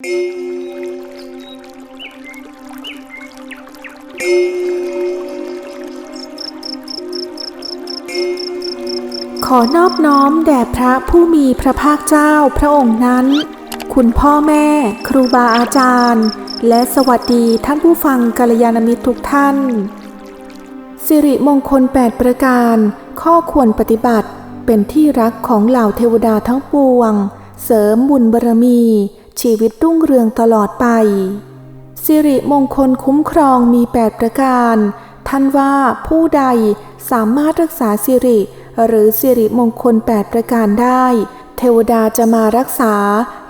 ขอนอบน้อมแด่พระผู้มีพระภาคเจ้าพระองค์นั้น คุณพ่อแม่ ครูบาอาจารย์ และสวัสดีท่านผู้ฟังกัลยาณมิตรทุกท่าน สิริมงคล 8 ประการ ข้อควรปฏิบัติ เป็นที่รักของเหล่าเทวดาทั้งปวง เสริมบุญบารมี ชีวิตรุ่งเรืองตลอดไป สิริมงคลคุ้มครองมี 8 ประการ ท่านว่าผู้ใดสามารถรักษาสิริ หรือสิริมงคล 8 ประการได้ เทวดาจะมารักษา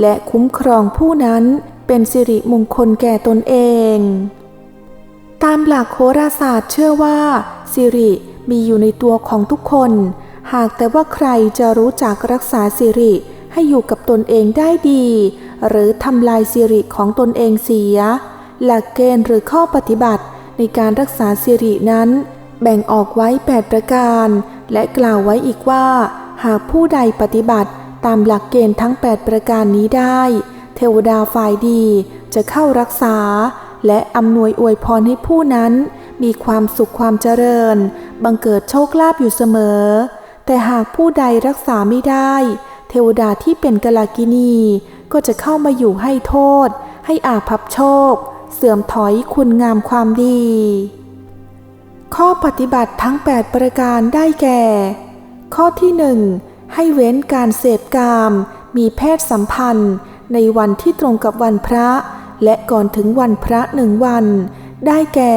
และคุ้มครองผู้นั้นเป็นสิริมงคลแก่ตนเอง ตามหลักโหราศาสตร์เชื่อว่า สิริมีอยู่ในตัวของทุกคน หากแต่ว่าใครจะรู้จักรักษาสิริให้อยู่กับตนเองได้ดี หรือทำลายสิริของตนเองเสีย หลักเกณฑ์หรือข้อปฏิบัติในการรักษาสิรินั้น แบ่งออกไว้ 8 ประการ และกล่าวไว้อีกว่า หากผู้ใดปฏิบัติตามหลักเกณฑ์ทั้ง 8 ประการนี้ได้ เทวดาฝ่ายดีจะเข้ารักษา และอำนวยอวยพรให้ผู้นั้นมีความสุขความเจริญ บังเกิดโชคลาภอยู่เสมอ แต่หากผู้ใดรักษาไม่ได้ เทวดาที่เป็นกลากินี ก็จะเข้ามาอยู่ให้โทษ ให้อาภัพโชค เสื่อมถอยคุณงามความดี ข้อปฏิบัติทั้ง 8 ประการได้แก่ ข้อที่หนึ่งให้เว้นการเสพกาม มีเพศสัมพันธ์ ในวันที่ตรงกับวันพระ และก่อนถึงวันพระหนึ่งวัน ได้แก่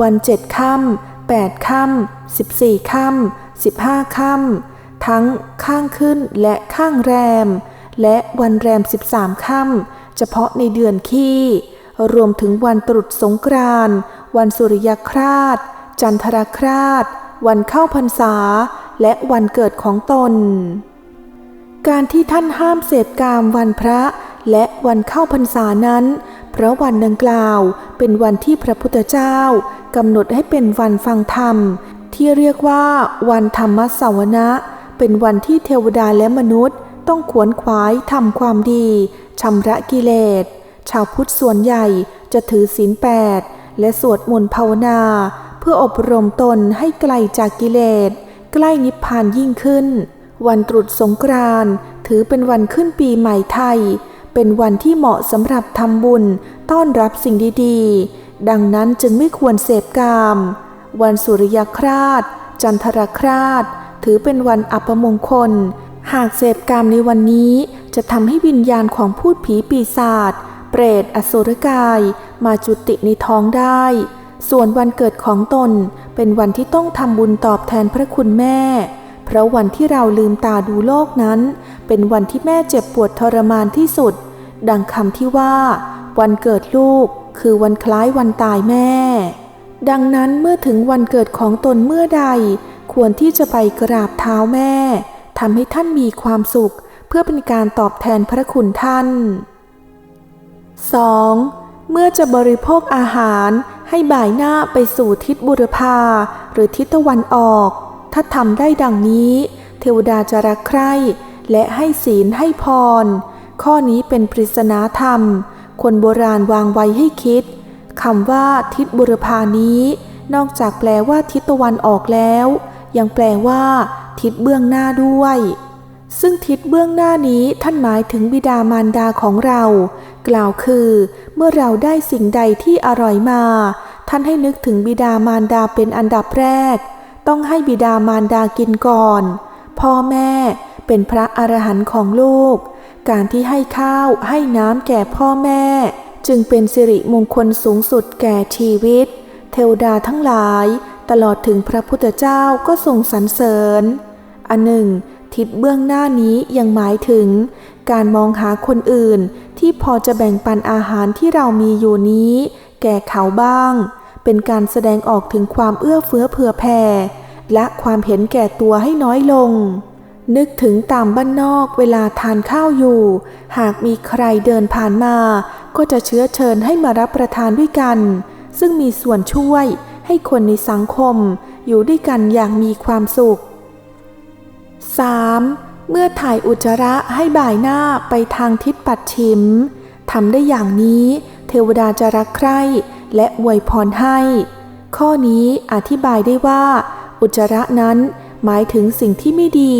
วันเจ็ดค่ำแปดค่ำสิบสี่ค่ำสิบห้าค่ำทั้งข้างขึ้นและข้างแรม และวันแรมสิบสามค่ำเฉพาะในเดือนขี้ รวมถึงวันตรุษสงกรานวันสุริยคราสจันทรคราสวันเข้าพรรษา และวันเกิดของตน การที่ท่านห้ามเสพกามวันพระและวันเข้าพรรษานั้น เพราะวันดังกล่าวเป็นวันที่พระพุทธเจ้ากำหนดให้เป็นวันฟังธรรม ที่เรียกว่าวันธรรมสวนะ เป็นวันที่เทวดาและมนุษย์ ต้องขวนขวายทำความดีชำระกิเลส ชาวพุทธส่วนใหญ่จะถือศีลแปดและสวดมนต์ภาวนา เพื่ออบรมตนให้ไกลจากกิเลส ใกล้นิพพานยิ่งขึ้น วันตรุษสงกรานถือเป็นวันขึ้นปีใหม่ไทย เป็นวันที่เหมาะสำหรับทำบุญต้อนรับสิ่งดีๆ ดังนั้นจึงไม่ควรเสพกาม วันสุริยคราสจันทรคราสถือเป็นวันอัปมงคล หากเสพกามในวันนี้จะทำให้วิญญาณของพูดผีปีศาจเปรตอสุรกาย มาจุติในท้องได้ ส่วนวันเกิดของตนเป็นวันที่ต้องทำบุญตอบแทนพระคุณแม่ เพราะวันที่เราลืมตาดูโลกนั้น เป็นวันที่แม่เจ็บปวดทรมานที่สุด ดังคำที่ว่า วันเกิดลูกคือวันคล้ายวันตายแม่ ดังนั้นเมื่อถึงวันเกิดของตนเมื่อใด ควรที่จะไปกราบเท้าแม่ ทำให้ท่านมีความสุข เพื่อเป็นการตอบแทนพระคุณท่าน 2. เมื่อจะบริโภคอาหารให้บ่ายหน้าไปสู่ทิศบุรพาหรือทิศตะวันออก ถ้าทำได้ดังนี้ เทวดาจะรักใคร่และให้ศีลให้พร ข้อนี้เป็นปริศนาธรรม คนโบราณวางไว้ให้คิดคำว่าทิศบุรพานี้ นอกจากแปลว่าทิศตะวันออกแล้ว ยังแปลว่า ทิศเบื้องหน้าด้วย ซึ่งทิศเบื้องหน้านี้ท่านหมายถึงบิดามารดาของเรา กล่าวคือ เมื่อเราได้สิ่งใดที่อร่อยมา ท่านให้นึกถึงบิดามารดาเป็นอันดับแรก ต้องให้บิดามารดากินก่อน พ่อแม่เป็นพระอรหันต์ของลูก การที่ให้ข้าวให้น้ำแก่พ่อแม่ จึงเป็นสิริมงคลสูงสุดแก่ชีวิต เทวดาทั้งหลาย ตลอดถึงพระพุทธเจ้าก็ทรงสรรเสริญ อันหนึ่ง ทิศเบื้องหน้านี้ยังหมายถึง การมองหาคนอื่นที่พอจะแบ่งปันอาหารที่เรามีอยู่นี้ แก่เขาบ้าง เป็นการแสดงออกถึงความเอื้อเฟื้อเผื่อแผ่ และความเห็นแก่ตัวให้น้อยลง นึกถึงตามบ้านนอกเวลาทานข้าวอยู่ หากมีใครเดินผ่านมา ก็จะเชื้อเชิญให้มารับประทานด้วยกัน ซึ่งมีส่วนช่วยให้คนในสังคมอยู่ด้วยกันอย่างมีความสุข 3. เมื่อถ่ายอุจจาระให้บ่ายหน้าไปทางทิศปัดชิมทำได้อย่างนี้ เทวดาจะรักใคร่และอวยพรให้ ข้อนี้อธิบายได้ว่า อุจจาระนั้นหมายถึงสิ่งที่ไม่ดี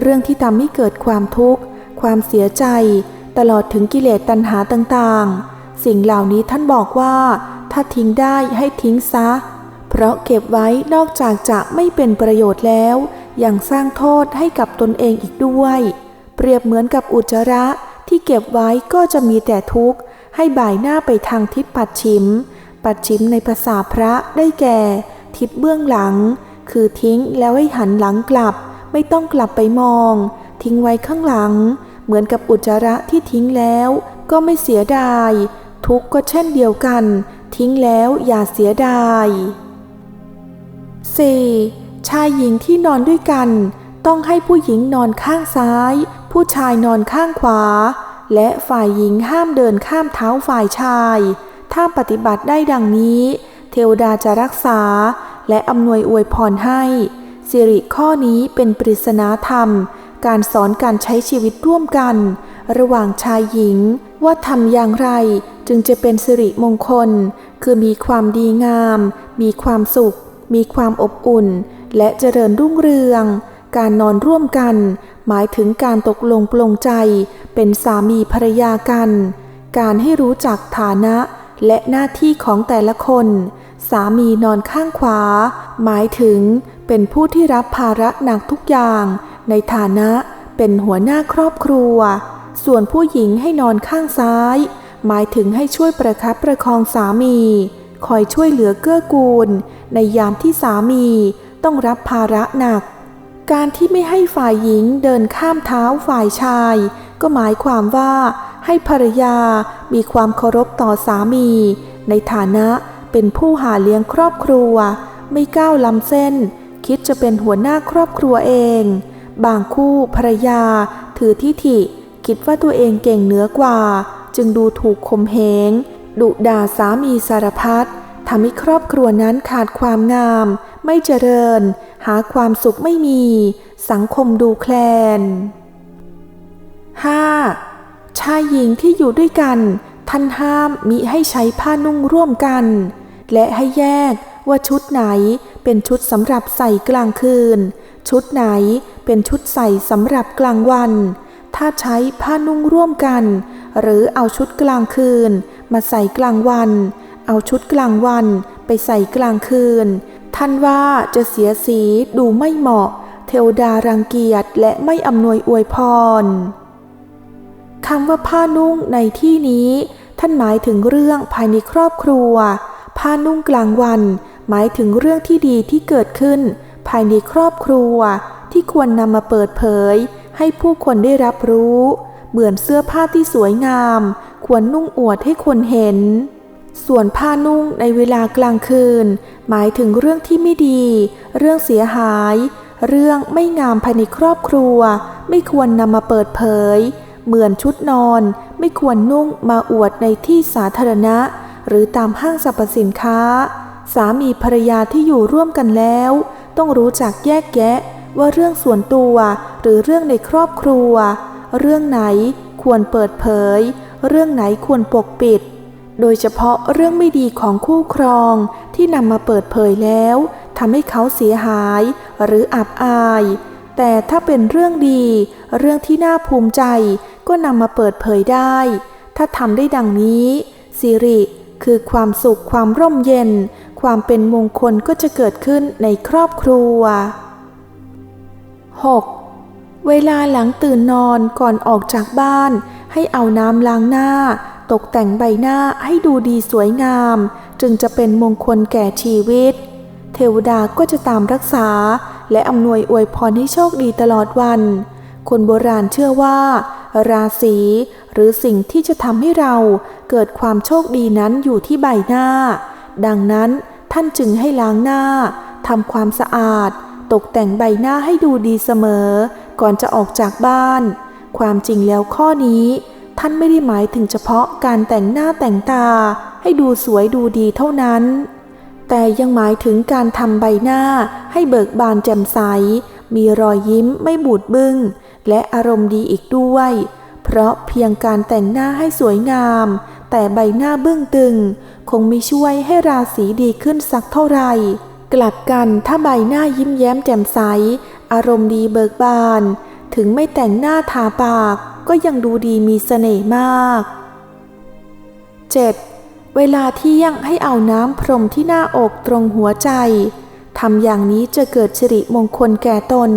เรื่องที่ทำให้เกิดความทุกข์ ความเสียใจ ตลอดถึงกิเลสตัณหาต่างๆ สิ่งเหล่านี้ท่านบอกว่า ถ้าทิ้งได้ให้ทิ้งซะ เพราะเก็บไว้นอกจากจะไม่เป็นประโยชน์แล้ว ยังสร้างโทษให้กับตนเองอีกด้วย เปรียบเหมือนกับอุจจาระที่เก็บไว้ก็จะมีแต่ทุกข์ ให้บ่ายหน้าไปทางทิศปัดชิม ปัดชิมในภาษาพระได้แก่ ทิศเบื้องหลัง คือทิ้งแล้วให้หันหลังกลับ ไม่ต้องกลับไปมอง ทิ้งไว้ข้างหลัง เหมือนกับอุจจาระที่ทิ้งแล้ว ก็ไม่เสียดาย ทุกข์ก็เช่นเดียวกัน ทิ้งแล้วอย่าเสียดาย 4. ชายหญิงที่นอนด้วยกัน ต้องให้ผู้หญิงนอนข้างซ้าย ผู้ชายนอนข้างขวา และฝ่ายหญิงห้ามเดินข้ามเท้าฝ่ายชาย ถ้าปฏิบัติได้ดังนี้ เทวดาจะรักษา และอำนวยอวยพรให้ สิริข้อนี้เป็นปริศนาธรรม การสอนการใช้ชีวิตร่วมกัน ระหว่างชายหญิงว่าทำอย่างไรจึงจะเป็นสิริมงคล คือมีความดีงาม มีความสุข มีความอบอุ่น และเจริญรุ่งเรือง การนอนร่วมกัน หมายถึงการตกลงปลงใจ เป็นสามีภรรยากัน การให้รู้จักฐานะและหน้าที่ของแต่ละคน สามีนอนข้างขวา หมายถึงเป็นผู้ที่รับภาระหนักทุกอย่าง ในฐานะเป็นหัวหน้าครอบครัว ส่วนผู้หญิงให้นอนข้างซ้าย หมายถึงให้ช่วยประคับประคองสามี คอยช่วยเหลือเกื้อกูล ในยามที่สามี ต้องรับภาระหนัก การที่ไม่ให้ฝ่ายหญิงเดินข้ามเท้าฝ่ายชาย ก็หมายความว่าให้ภรรยามีความเคารพต่อสามี ในฐานะเป็นผู้หาเลี้ยงครอบครัว ไม่ก้าวล้ำเส้น คิดจะเป็นหัวหน้าครอบครัวเอง บางคู่ภรรยาถือทิฐิ คิดว่าตัวเองเก่งเหนือกว่า จึงดูถูกข่มเหงดุด่าสามีสารพัดทำให้ครอบครัวนั้นขาดความงาม ไม่เจริญ หาความสุขไม่มี สังคมดูแคลน 5. ชายหญิงที่อยู่ด้วยกัน ท่านห้ามมิให้ใช้ผ้านุ่งร่วมกัน และให้แยกว่าชุดไหนเป็นชุดสำหรับใส่กลางคืน ชุดไหนเป็นชุดใส่สำหรับกลางวัน ถ้าใช้ผ้านุ่งร่วมกัน หรือเอาชุดกลางคืน มาใส่กลางวัน เอาชุดกลางวันไปใส่กลางคืน ท่านว่าจะเสียสีดูไม่เหมาะ เทวดารังเกียจและไม่อำนวยอวยพรคำว่าผ้านุ่งในที่นี้ ท่านหมายถึงเรื่องภายในครอบครัว ผ้านุ่งกลางวัน หมายถึงเรื่องที่ดีที่เกิดขึ้น ภายในครอบครัว ที่ควรนำมาเปิดเผย ให้ผู้คนได้รับรู้เหมือนเสื้อผ้าที่สวยงาม ควรนุ่งอวดให้คนเห็น ส่วนผ้านุ่งในเวลากลางคืน หมายถึงเรื่องที่ไม่ดี เรื่องเสียหาย เรื่องไม่งามภายในครอบครัว ไม่ควรนำมาเปิดเผย เหมือนชุดนอน ไม่ควรนุ่งมาอวดในที่สาธารณะ หรือตามห้างสรรพสินค้า สามีภรรยาที่อยู่ร่วมกันแล้ว ต้องรู้จักแยกแยะว่าเรื่องส่วนตัวหรือเรื่องในครอบครัว เรื่องไหนควรเปิดเผย เรื่องไหนควรปกปิด โดยเฉพาะเรื่องไม่ดีของคู่ครองที่นำมาเปิดเผยแล้วทำให้เขาเสียหายหรืออับอาย แต่ถ้าเป็นเรื่องดี เรื่องที่น่าภูมิใจก็นำมาเปิดเผยได้ ถ้าทำได้ดังนี้สิริคือความสุขความร่มเย็น ความเป็นมงคลก็จะเกิดขึ้นในครอบครัว 6. เวลาหลังตื่นนอนก่อนออกจากบ้าน ให้เอาน้ำล้างหน้า ตกแต่งใบหน้าให้ดูดีสวยงาม จึงจะเป็นมงคลแก่ชีวิต เทวดาก็จะตามรักษา และอำนวยอวยพรให้โชคดีตลอดวัน คนโบราณเชื่อว่า ราศีหรือสิ่งที่จะทำให้เราเกิดความโชคดีนั้นอยู่ที่ใบหน้า ดังนั้นท่านจึงให้ล้างหน้าทำความสะอาด ตกแต่งใบหน้าให้ดูดีเสมอ ก่อนจะออกจากบ้าน ความจริงแล้วข้อนี้ ท่านไม่ได้หมายถึงเฉพาะการแต่งหน้าแต่งตาให้ดูสวยดูดีเท่านั้น แต่ยังหมายถึงการทำใบหน้าให้เบิกบานแจ่มใส มีรอยยิ้มไม่บูดบึง้ง และอารมณ์ดีอีกด้วย เพราะเพียงการแต่งหน้าให้สวยงาม แต่ใบหน้าเบื้องตึง คงไม่ช่วยให้ราศีดีขึ้นสักเท่าไหร่ กลับกันถ้าใบหน้ายิ้มแย้มแจ่มใส อารมณ์ดีเบิกบาน ถึงไม่แต่งหน้าทาปาก ก็ยังดูดีมีเสน่ห์มาก 7. เวลาเที่ยงให้เอาน้ำพรมที่หน้าอกตรงหัวใจทำอย่างนี้จะเกิดสิริมงคลแก่ตน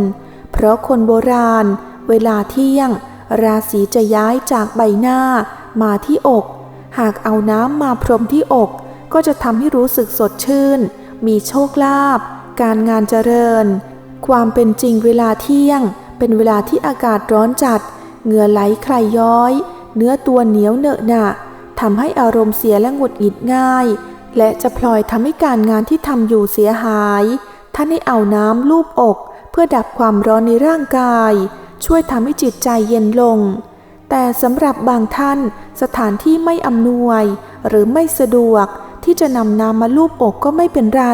เพราะคนโบราณ เวลาเที่ยง ราศีจะย้ายจากใบหน้ามาที่อก หากเอาน้ำมาพรมที่อก ก็จะทำให้รู้สึกสดชื่น มีโชคลาภการงานเจริญ ความเป็นจริงเวลาเที่ยง เป็นเวลาที่อากาศร้อนจัด เหงื่อไหลใครย้อย เนื้อตัวเหนียวเนอะหนะทำให้อารมณ์เสียและหงุดหงิดง่าย และจะพลอยทำให้การงานที่ทำอยู่เสียหาย ท่านให้เอาน้ำลูบอก เพื่อดับความร้อนในร่างกาย ช่วยทำให้จิตใจเย็นลง แต่สำหรับบางท่านสถานที่ไม่อำนวย หรือไม่สะดวกที่จะนำน้ำมาลูบอกก็ไม่เป็นไร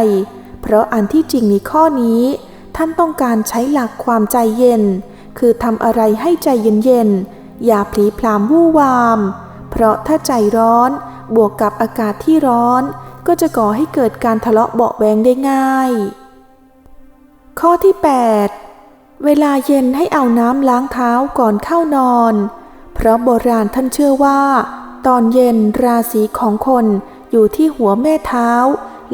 เพราะอันที่จริงในข้อนี้ ท่านต้องการใช้หลักความใจเย็น คือทำอะไรให้ใจเย็นๆ อย่าพลีพลามวู่วาม เพราะถ้าใจร้อนบวกกับอากาศที่ร้อน ก็จะก่อให้เกิดการทะเลาะเบาะแวงได้ง่าย ข้อที่ 8 เวลาเย็นให้เอาน้ำล้างเท้าก่อนเข้านอน เพราะโบราณท่านเชื่อว่า ตอนเย็นราศีของคนอยู่ที่หัวแม่เท้า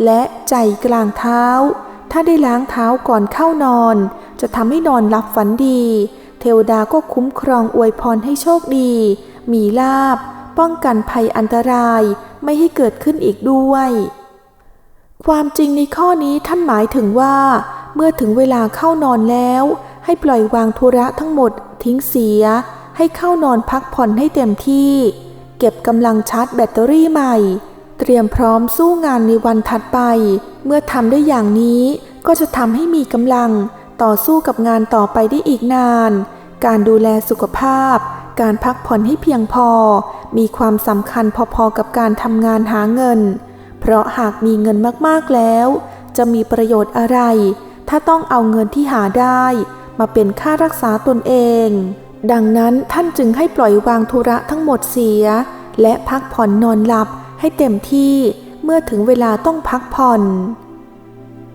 และใจกลางเท้า ถ้าได้ล้างเท้าก่อนเข้านอน จะทำให้นอนหลับฝันดี เทวดาก็คุ้มครองอวยพรให้โชคดี มีลาบ ป้องกันภัยอันตรายไม่ให้เกิดขึ้นอีกด้วย ความจริงในข้อนี้ท่านหมายถึงว่า เมื่อถึงเวลาเข้านอนแล้ว ให้ปล่อยวางธุระทั้งหมด ทิ้งเสีย ให้เข้านอนพักผ่อนให้เต็มที่ เก็บกำลังชาร์จแบตเตอรี่ใหม่ เตรียมพร้อมสู้งานในวันถัดไป เมื่อทำได้อย่างนี้ก็จะทำให้มีกำลัง ต่อสู้กับงานต่อไปได้อีกนาน การดูแลสุขภาพ การพักผ่อนให้เพียงพอ มีความสำคัญพอๆกับการทำงานหาเงิน เพราะหากมีเงินมากๆแล้ว จะมีประโยชน์อะไร ถ้าต้องเอาเงินที่หาได้ มาเป็นค่ารักษาตนเอง ดังนั้นท่านจึงให้ปล่อยวางธุระทั้งหมดเสีย และพักผ่อนนอนหลับให้เต็มที่เมื่อถึงเวลาต้องพักผ่อน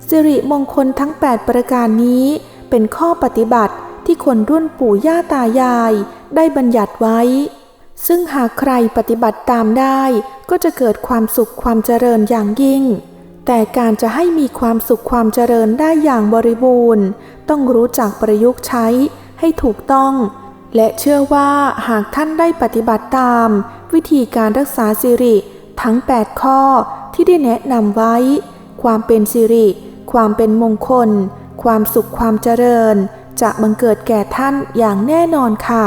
สิริมงคลทั้ง 8 ประการนี้ เป็นข้อปฏิบัติที่คนรุ่นปู่ย่าตายายได้บัญญัติไว้ ซึ่งหากใครปฏิบัติตามได้ก็จะเกิดความสุขความเจริญอย่างยิ่ง แต่การจะให้มีความสุขความเจริญได้อย่างบริบูรณ์ ต้องรู้จักประยุกต์ใช้ให้ถูกต้อง และเชื่อว่าหากท่านได้ปฏิบัติตาม วิธีการรักษาสิริทั้ง 8 ข้อที่ได้แนะนำไว้ ความเป็นสิริ ความเป็นมงคล ความสุขความเจริญ จะบังเกิดแก่ท่านอย่างแน่นอนค่ะ